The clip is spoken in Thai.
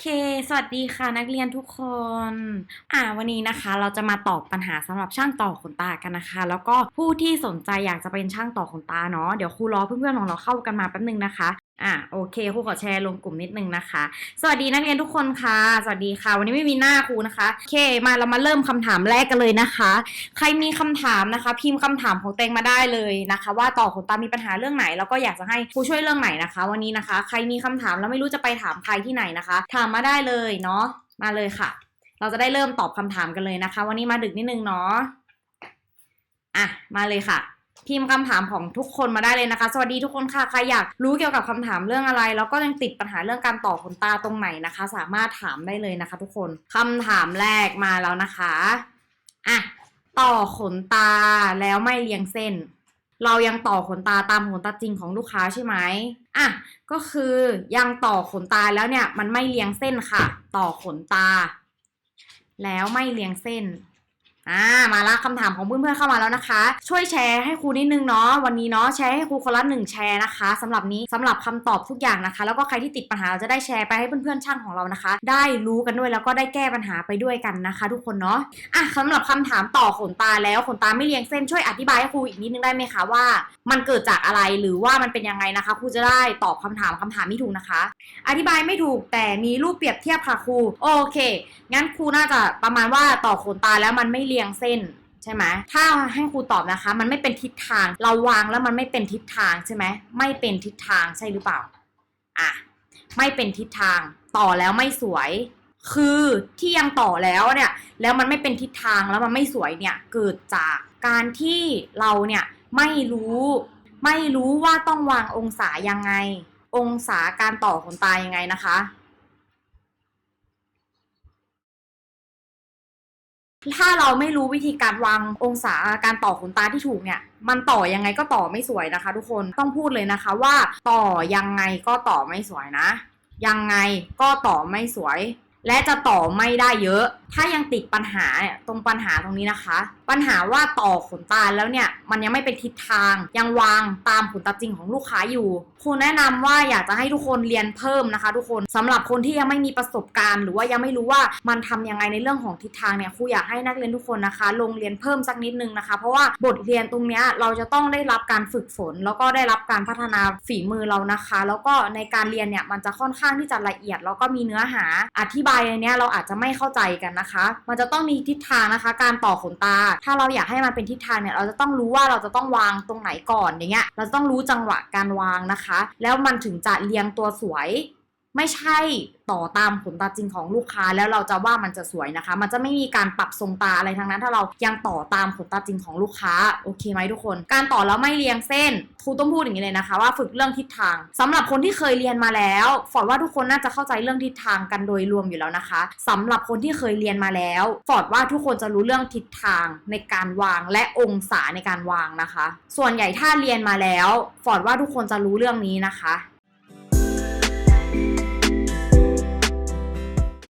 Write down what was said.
เค สวัสดีค่ะนักเรียนทุกคน อ่าวันนี้นะคะเราจะมาตอบปัญหาสำหรับช่างต่อขนตากันนะคะ แล้วก็ผู้ที่สนใจอยากจะเป็นช่างต่อขนตาเนาะ เดี๋ยวครูรอเพื่อนๆของเราเข้ากันมาแป๊บนึงนะคะ อ่าโอเคครูขอแชร์ลงกลุ่มนิดนึงนะคะ สวัสดีนักเรียนทุกคนค่ะ สวัสดีค่ะ วันนี้ไม่มีหน้าครูนะคะโอเค มาเรามาเริ่มคำถามแรกกันเลยนะคะ ใครมีคำถามนะคะ พิมพ์คำถามของเตงมาได้เลยนะคะ ว่าต่อขนตามีปัญหาเรื่องไหน แล้วก็อยากจะให้ครูช่วยเรื่องไหนนะคะ วันนี้นะคะ ใครมีคำถามแล้วไม่รู้จะไปถามใครที่ไหนนะคะ ถามมาได้เลยเนาะมาเลยค่ะ เราจะได้เริ่มตอบคำถามกันเลยนะคะ วันนี้มาดึกนิดนึงเนาะอะมาเลยค่ะ พิมพ์คำถามของทุกคนมาได้เลยนะคะ สวัสดีทุกคนค่ะใครอยากรู้เกี่ยวกับคำถามเรื่องอะไร แล้วก็ยังติดปัญหาเรื่องการต่อขนตาตรงไหนนะคะ สามารถถามได้เลยนะคะ ทุกคนคำถามแรกมาแล้วนะคะอะต่อขนตาแล้วไม่เรียงเส้น เรายังต่อขนตาตามขนตาจริงของลูกค้าใช่ไหมอะก็คือยังต่อขนตาแล้วเนี่ยมันไม่เรียงเส้นค่ะ ต่อขนตา แล้วไม่เรียงเส้น อ่ามาละคำถามของเพื่อนๆเข้ามาแล้วนะคะ ช่วยแชร์ให้ครูนิดนึงเนาะวันนี้เนาะแชร์ให้ครูคนละหนึ่งแชร์นะคะสำหรับนี้สำหรับคำตอบทุกอย่างนะคะ แล้วก็ใครที่ติดปัญหาเราจะได้แชร์ไปให้เพื่อนๆช่างของเรานะคะ ได้รู้กันด้วยแล้วก็ได้แก้ปัญหาไปด้วยกันนะคะ ทุกคนเนาะอะสำหรับคำถามต่อขนตาแล้วขนตาไม่เรียงเส้นช่วยอธิบายให้ครูอีกนิดนึงได้ไหมคะว่า มันเกิดจากอะไรหรือว่ามันเป็นยังไงนะคะครูจะได้ตอบคำถามคำถามที่ถูกนะคะ อธิบายไม่ถูกแต่มีรูปเปรียบเทียบค่ะครูโอเค งั้นครูน่าจะประมาณว่าต่อขนตาแล้วมันไม่เรียงเส้นใช่ไหมถ้าให้ครูตอบนะคะ มันไม่เป็นทิศทาง เราวางแล้วมันไม่เป็นทิศทางใช่ไหมไม่เป็นทิศทางใช่หรือเปล่าอะไม่เป็นทิศทางต่อแล้วไม่สวย คือที่ยังต่อแล้วเนี่ยแล้วมันไม่เป็นทิศทางแล้วมันไม่สวยเนี่ยเกิดจากการที่เราเนี่ย ไม่รู้ ไม่รู้ว่าต้องวางองศายังไง องศาการต่อขนตายังไงนะคะ ถ้าเราไม่รู้วิธีการวางองศาการต่อขนตาที่ถูกเนี่ย มันต่อยังไงก็ต่อไม่สวยนะคะ ทุกคนต้องพูดเลยนะคะว่า ต่อยังไงก็ต่อไม่สวยนะ ยังไงก็ต่อไม่สวย และจะต่อไม่ได้เยอะ ถ้ายังติดปัญหาเนี่ยตรงปัญหาตรงนี้นะคะ ปัญหาว่าต่อขนตาแล้วเนี่ย มันยังไม่เป็นทิศทาง ยังวางตามขนตาจริงของลูกค้าอยู่ ครูแนะนำว่าอยากจะให้ทุกคนเรียนเพิ่มนะคะ ทุกคนสำหรับคนที่ยังไม่มีประสบการณ์ หรือว่ายังไม่รู้ว่ามันทำยังไงในเรื่องของทิศทางเนี่ยครูอยากให้นักเรียนทุกคนนะคะ ลงเรียนเพิ่มสักนิดนึงนะคะ เพราะว่าบทเรียนตรงเนี้ยเราจะต้องได้รับการฝึกฝน แล้วก็ได้รับการพัฒนาฝีมือเรานะคะ แล้วก็ในการเรียนเนี่ยมันจะค่อนข้างที่จะละเอียด แล้วก็มีเนื้อหาอธิบายในเนี้ยเราอาจจะไม่เข้าใจกันนะคะ มันจะต้องมีทิศทางนะคะ การต่อขนตา ถ้าเราอยากให้มันเป็นทิศทางเนี่ยเราจะต้องรู้ว่าเราจะต้องวางตรงไหนก่อนอย่างเงี้ยเราต้องรู้จังหวะการวางนะคะ แล้วมันถึงจะเรียงตัวสวย ไม่ใช่ต่อตามขนตาจริงของลูกค้าแล้วเราจะว่ามันจะสวยนะคะ มันจะไม่มีการปรับทรงตาอะไรทั้งนั้น ถ้าเรายังต่อตามขนตาจริงของลูกค้าโอเคไหมทุกคน การต่อแล้วไม่เรียงเส้นครูต้องพูดอย่างนี้เลยนะคะ ว่าฝึกเรื่องทิศทางสำหรับคนที่เคยเรียนมาแล้วฟอร์ดว่าทุกคนน่าจะเข้าใจเรื่องทิศทางกันโดยรวมอยู่แล้วนะคะสำหรับคนที่เคยเรียนมาแล้วฟอร์ดว่าทุกคนจะรู้เรื่องทิศทางในการวางและองศาในการวางนะคะ ส่วนใหญ่ถ้าเรียนมาแล้วฟอร์ดว่าทุกคนจะรู้เรื่องนี้นะคะ